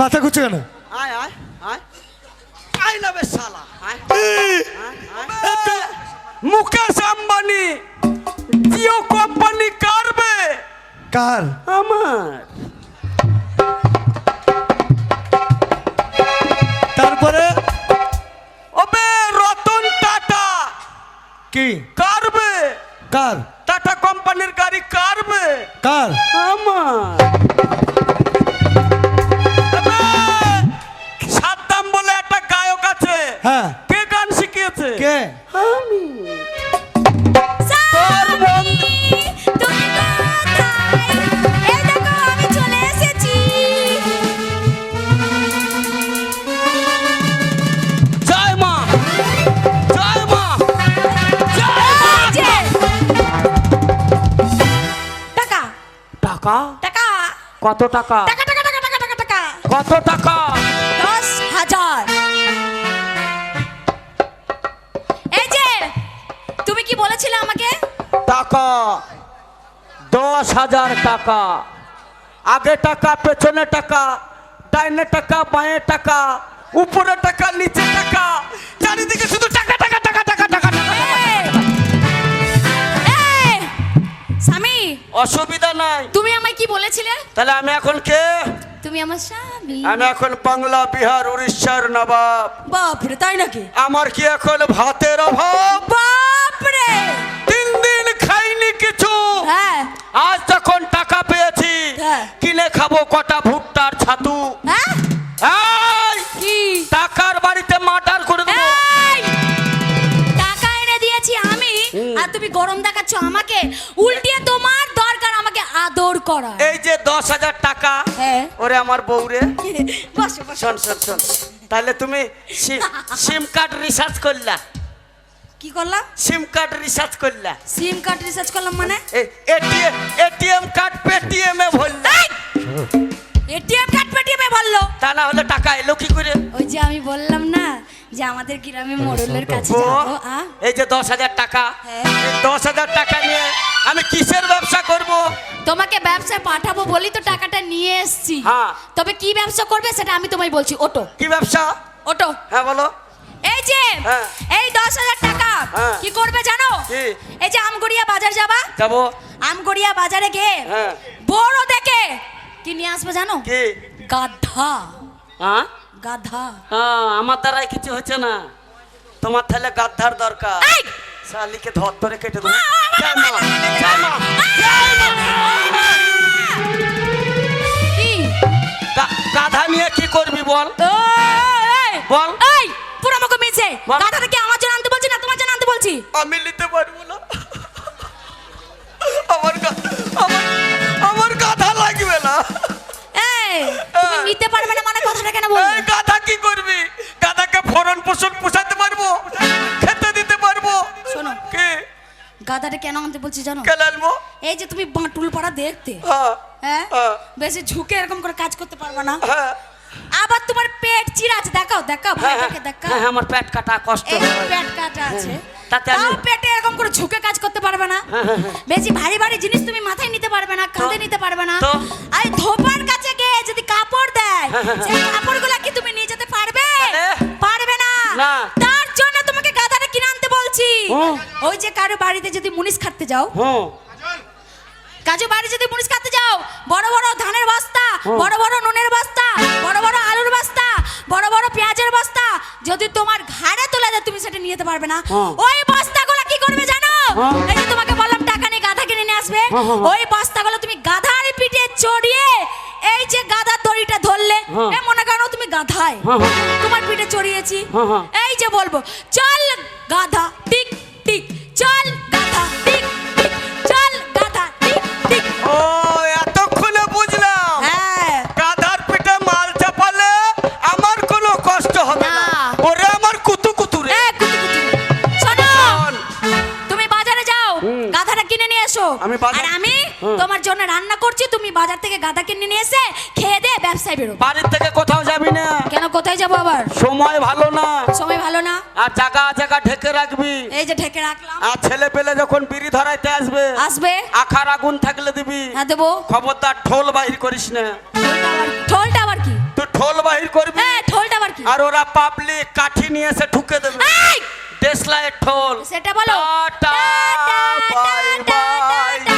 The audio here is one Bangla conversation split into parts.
মাথা ঘুরছে কেন? আয় আয় আয়। শালা। মুকেশ আম্বানি জিও কোম্পানি কারবে কার? আমার। তারপরে? ওবে রতন টাটা। কি? কারবে কার? টাটা কোম্পানির গাড়ি কারবে কার? আমার। কত টাকা? টাকা টাকা টাকা টাকা টাকা টাকা। কত টাকা? দশ হাজার। এই যে তুমি কি বলেছিলে আমাকে? টাকা। দশ হাজার টাকা। আগে টাকা পেছনে টাকা ডাইনে টাকা বাঁয়ে টাকা উপরে টাকা নিচে টাকা চারিদিকে শুধু টাকা। অসুবিধা নাই। তুমি আমায় কি বলেছিলে? তাহলে আমি এখন কে? তুমি আমার স্বামী। আমি এখন বাংলা বিহার উড়িষ্যার নবাব। বাপরে তাই নাকি? আমার কি এখন ভাতের অভাব? বাপরে! তিন দিন খাইনি কিছু। হ্যাঁ। আজ যখন টাকা পেয়েছি হ্যাঁ। কিনে খাব কটা ভুট্টার ছাতু। হ্যাঁ? টাকার বাড়িতে মার্ডার করে দেবো! টাকা এনে দিয়েছি আমি। আর তুমি গরম দেখাচ্ছ আমাকে। উল্টিয়ে তোমার আদর করা এই যে দশ হাজার টাকা হ্যাঁ। ওরে আমার বউরে। বসো বসো। শোন শোন শোন। তাহলে তুমি সিম কার্ড রিসার্চ করলা। কি করলাম সিম কার্ড রিচার্জ করলা। সিম কার্ড রিসার্চ করলাম মানে? এটিএম কার্ড পেটিএম এ ভরলা। এটিএম কার্ড পেটিএমে বলল তা না হলে টাকা এলো কি করে? ওই যে আমি বললাম না যে আমাদের গ্রামে মোড়লের কাছে যাব আ? এই যে দশ হাজার টাকা হ্যাঁ। দশ হাজার টাকা নিয়ে আমি কিসের ব্যবসা করব? তোমাকে ব্যবসায় পাঠাবো বলি তো টাকাটা নিয়ে এসেছি। হ্যাঁ। তবে কি ব্যবসা করবে সেটা আমি তোমায় বলছি ওটো। কি ব্যবসা? ওটো। হ্যাঁ বলো। এই যে হ্যাঁ। এই দশ হাজার টাকা। কি করবে জানো? কি? এই যে আমগড়িয়া বাজার যাবা? যাব। আমগড়িয়া বাজারে গিয়ে হ্যাঁ। বড় দেখে কি নিয়ে আসবে জানো? কি? গাধা। হ্যাঁ? গাধা। হ্যাঁ আমার দ্বারাই কিছু হচ্ছে না। তোমার তাহলে গাদ্ধার দরকার! শালিকে ধর ধরে কেটে দেবো। গাধা নিয়ে কি করবি বল? বল। পুরো আমাকে মিছে। বল। কি আমার জন্য আনতে বলছি না তোমার জন্য আনতে বলছি? আমি নিতে পারব না। পারবে না মানে কথাটা কেন এই গাধা কি করবি? গাধাকে ফরন পোষণ পোষাতে পারব? খেতে দিতে পারব? শোনো। কে? গাধাটা কেন আনতে বলছি জানো? আনব এই যে তুমি বাঁটুল পাড়া দেখতে হ্যাঁ হ্যাঁ। হ্যাঁ। বেশি ঝুঁকে এরকম করে কাজ করতে পারবে না। হ্যাঁ। আবার তোমার পেট চিরা আছে দেখাও দেখাও ভাইটাকে হ্যাঁ, দেখাও। হ্যাঁ, আমার পেট কাটা কষ্ট। হয়। পেট কাটা আছে। তাতে আমি- পেটে এরকম করে ঝুঁকে কাজ করতে পারবে না। বেশি ভারী ভারী জিনিস তুমি মাথায় নিতে পারবে না কাঁধে নিতে পারবে না। সেই কাপড়গুলো কি তুমি নিয়ে যেতে পারবে পারবে না। তার জন্য তোমাকে গাধাটা কিনে আনতে বলছি ওই যে কারও বাড়িতে যদি মুনিশ খাটতে যাও কাজু বাড়ি যদি মুনিশ খাতে যাও বড় বড় ধানের বস্তা বড় বড় নুনের বস্তা বড় বড় আলুর বস্তা বড় বড় পেঁয়াজের বস্তা যদি তোমার ঘাড়ে তোলা যায় তুমি সেটা নিয়ে যেতে পারবে না। ওই বস্তাগুলো কি করবে জানো। এই যে তোমাকে বললাম টাকা নিয়ে গাধা কিনে নিয়ে আসবে। ওই বস্তাগুলো তুমি গাধার পিঠে চড়িয়ে এই যে গাধার দড়িটা ধরলে। এ মনে করো তুমি গাধায়। হ্যাঁ, হ্যাঁ, হ্যাঁ। তোমার পিঠে চড়িয়েছি। হ্যাঁ, হ্যাঁ। এই যে বলব চল গাধা টিক টিক চল গাধা টিক টিক চল গাধা টিক টিক। ও এতক্ষণে বুঝলাম। হ্যাঁ। গাধার পিঠে মাল চাপালে আমার কোনো কষ্ট হবে না। না। ওরে আমার কুতু কুতু রে। কুতু কুতু। শোনো তুমি বাজারে যাও গাধাটা কিনে নিয়ে এসো। আমি আর আমি তোমার জন্য রান্না করছি তুমি বাজার থেকে গাধা কিনে নিয়ে এসে ব্যবসায় বেরো। বাড়ির থেকে কোথাও যাবি না। কেন কোথায় যাব আবার? সময় ভালো না। সময় ভালো না? আর জায়গা জায়গা ঢেকে রাখবি। এই যে ঢেকে রাখলাম। আর ছেলে পেলে যখন বিড়ি ধরাইতে আসবে আসবে? আখার আগুন থাকলে দিবি। হ্যাঁ দেবো। খবরদার ঠোল বাহির করিস না। ঠোলটা আবার কি? তুই ঠোল বাহির করবি। এ ঠোলটা আবার কি? আর ওরা পাবলিক কাঠি নিয়ে এসে ঠুকে দেবে। এই! ঠোল। সেটা বলো। Tata, bye bye.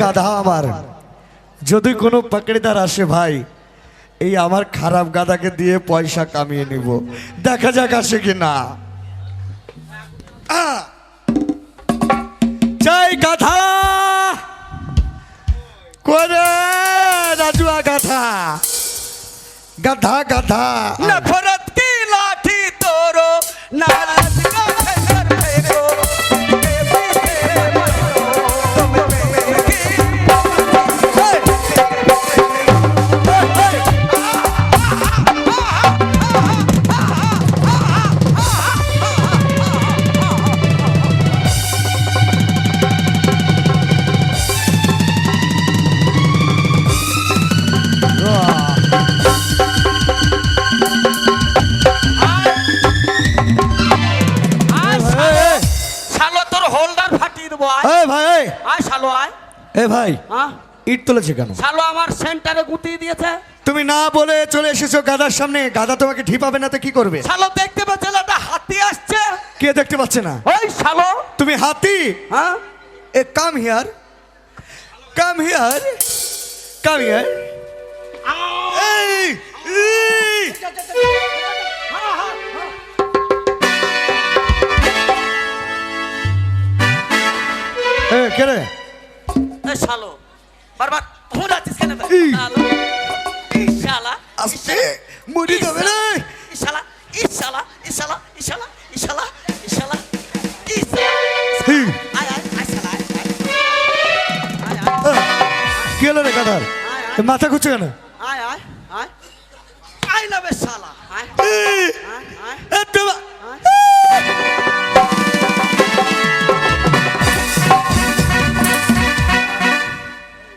গাধা আমার। যদি কোনো পাকড়িদার আসে ভাই, এই আমার খারাপ গাদাকে দিয়ে পয়সা কামিয়ে নিব। দেখা যাক আসে কি না। জয় গাধা! কোরে রাজুয়া গাধা? গাধা গাধা। এ ভাই হ্যাঁ? ইট তুলেছে কেন? শালো আমার সেন্টারে গুতিয়ে দিয়েছে। তুমি না বলে চলে এসেছ গাদার সামনে গাদা তোমাকে ঢিপাবে না তো কি করবে? শালো দেখতে পাচ্ছে না একটা হাতি আসছে। কে দেখতে পাচ্ছে না? ওই শালো। তুমি হাতি? হ্যাঁ? এ come here come here come here. এই! কে রে? শালো। বারবার যাবে রে। ইশালা আয় আয় আয় আয় আয়। আয় কি হলো রে মাথা ঘুরছে কেন? আয় আয় আয়। আয় বে শালা আয়। এই, আয়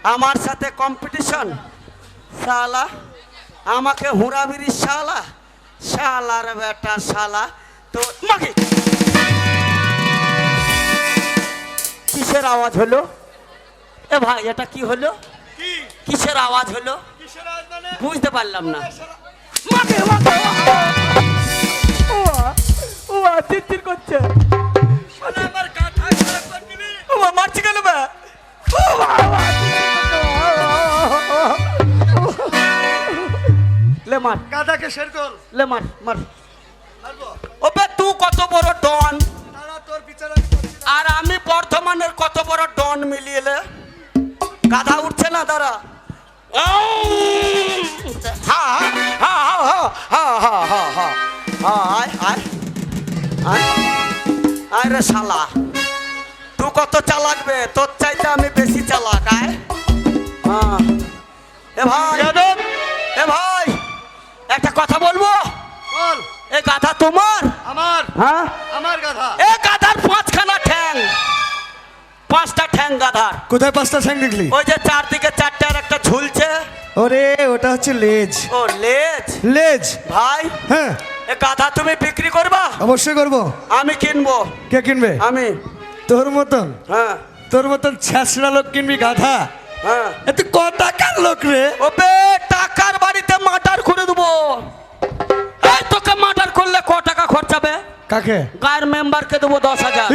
আমার সাথে কম্পিটিশন শালা আমাকে হুঁড়াবিরি শালা। শালার বেটা শালা তো মাকে কিসের আওয়াজ হলো? এ ভাই এটা কি হলো? কিসের আওয়াজ হলো? বুঝতে পারলাম না। মাকে মাকে ওবে তু কত বড় ডন? তোর বিচার আর আমি বর্ধমানের কত বড় ডন মিলিয়ে লে গাধা উঠছে না তারা আরে শালা। তুই কত চালাকবে তোর চাইতে আমি বেশি চালাক আয়। হ্যাঁ এ ভাই। একটা কথা বলব? বল। এ গাধা তোমার? আমার। হ্যাঁ? আমার গাধা। এ গাধার পাঁচখানা ঠ্যাং। পাঁচটা ঠ্যাং গাধার। কোথায় পাঁচটা ঠ্যাং দেখলি? ওই যে চারদিকে চারটে আর একটা ঝুলছে। ওরে ওটা হচ্ছে লেজ। ও লেজ? লেজ। ভাই? হ্যাঁ। এ গাধা তুমি বিক্রি করবা? অবশ্যই করব। আমি কিনবো। কে কিনবে? আমি। তোর মতন। হ্যাঁ। তোর মতন ছ্যাঁচড়া লোক কিনবি গাধা? হ্যাঁ। এত ক টাকার লোক রে? ওবে টাকার করে দেবো। এই তোকে মার্ডার করলে ক টাকা খরচাবে কাকে? গায়ের মেম্বারকে দেবো দশ হাজার।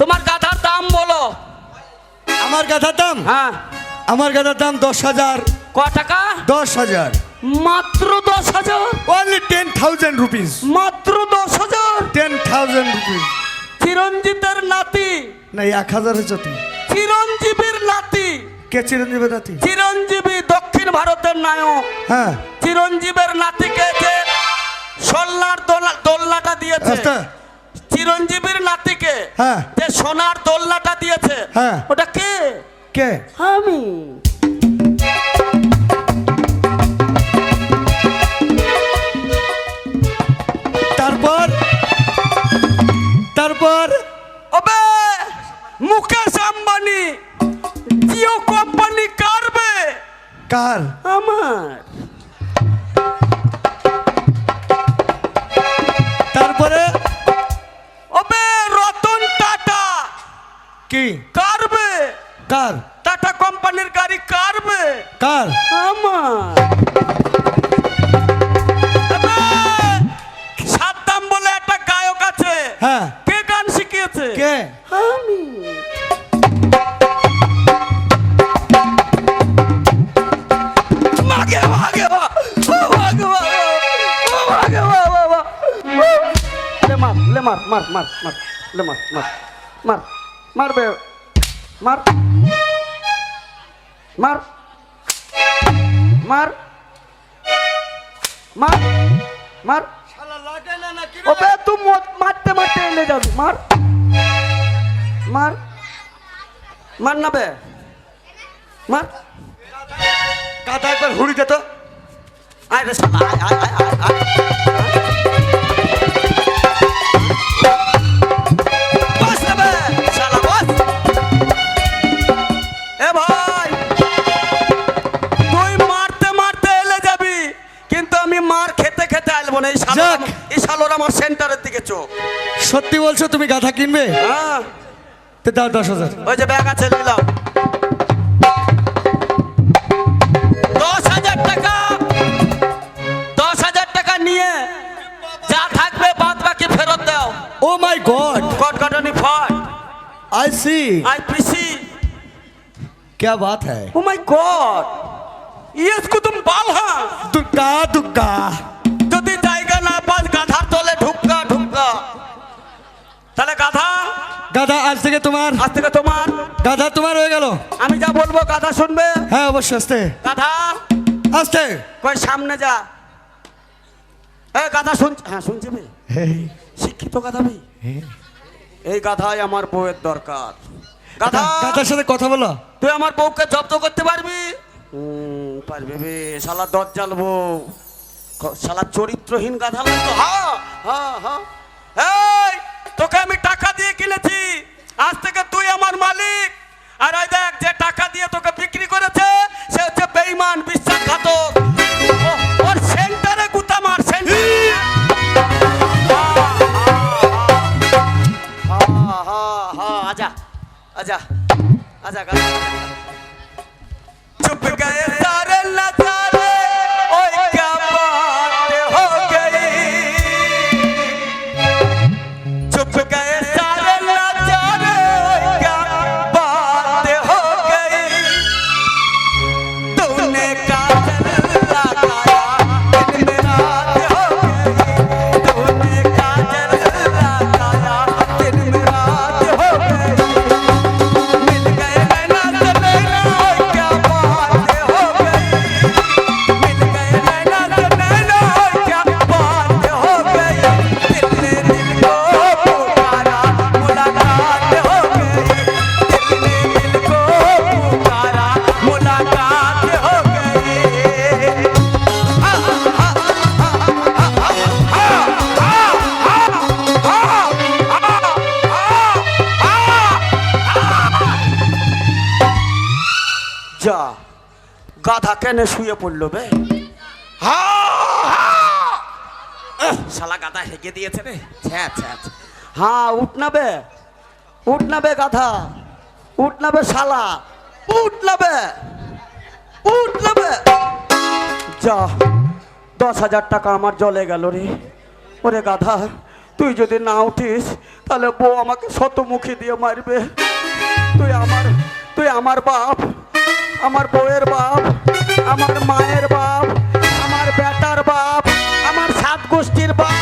তোমার গাধার দাম বলো। আমার গাধার দাম? হ্যাঁ। আমার গাধার দাম দশ হাজার। ক টাকা? দশ হাজার। মাত্র দশ হাজার। অনলি টেন থাউজেন্ড রুপিস মাত্র দশ হাজার। টেন থাউজেন্ড রুপিস চিরঞ্জিতের নাতি। না এক হাজার তুই চিরঞ্জীবীর নাতি। কে চিরঞ্জীব নাতি? চিরঞ্জীবী দক্ষিণ ভারতের নায়ক। হ্যাঁ। চিরঞ্জীবের নাতিকে যে সোনার দোলা- দোলনাটা দিয়েছে। আচ্ছা। চিরঞ্জীবীর নাতিকে হ্যাঁ। যে সোনার দোলনাটা দিয়েছে। হ্যাঁ। ওটা কে? কে? আমি। ওবে তুই মারতে মারতে এলে যাবি। মার। মার। মার না বে। মার। কাঁথা একবার হুড়ি দে তো। আয় রে সালা আয় আয় আয় আয় মার খেতে খেতে আসব না এই সারা যাক। আমার- এই শালোর আমার সেন্টারের দিকে চোখ সত্যি বলছো তুমি গাধা কিনবে হ্যাঁ তো দাও দশ হাজার ওই যে ব্যাগ আছে নিলাম দশ হাজার টাকা দশ হাজার টাকা নিয়ে যা থাকবে বাদ বাকি ফেরত দাও ও মাই गॉड কটকটনি ফট आई सी আই পিসি क्या बात है ও মাই গড ইয়েস কুতুম বাল হ্যাঁ दुग्गा दुग्गा তাহলে গাধা? গাধা আজ থেকে তোমার। আজ থেকে তোমার। গাধা তোমার হয়ে গেল। আমি যা বলব গাধা শুনবে? হ্যাঁ অবশ্যই আসতে। গাধা? আসতে। কই সামনে যা। এ গাধা শুন হ্যাঁ শুনছি ভাই শিক্ষিত গাধা ভাই। এই গাধাই আমার বউয়ের দরকার। গাধা! গাধার সাথে কথা বলো। তুই আমার বউকে জব্দ করতে পারবি? পারবি বে শালা দজ্জাল বউ। শালা চরিত্রহীন গাধা লাগতো। হ্যাঁ হ্যাঁ হ্যাঁ এই! তোকে আমি টাকা দিয়ে কিনেছি। আজ থেকে তুই আমার মালিক। আর ওই দেখ যে টাকা দিয়ে তোকে গাধা কেন শুয়ে পড়ল বে? শালা গাধা হেগে দিয়েছে রে। ছ্যা, ছ্যা, ছ্যা। হ্যাঁ উঠ না বে। উঠ না বে গাধা। উঠ না বে শালা। উঠ না বে। উঠ না বে। যা দশ হাজার টাকা আমার জলে গেল রে। ওরে গাধা তুই যদি না উঠিস তাহলে বউ আমাকে শতমুখী দিয়ে মারবে। তুই আমার তুই আমার বাপ। আমার বউয়ের বাপ আমার মায়ের বাপ আমার বেটার বাপ আমার সাত গোষ্ঠীর বাপ।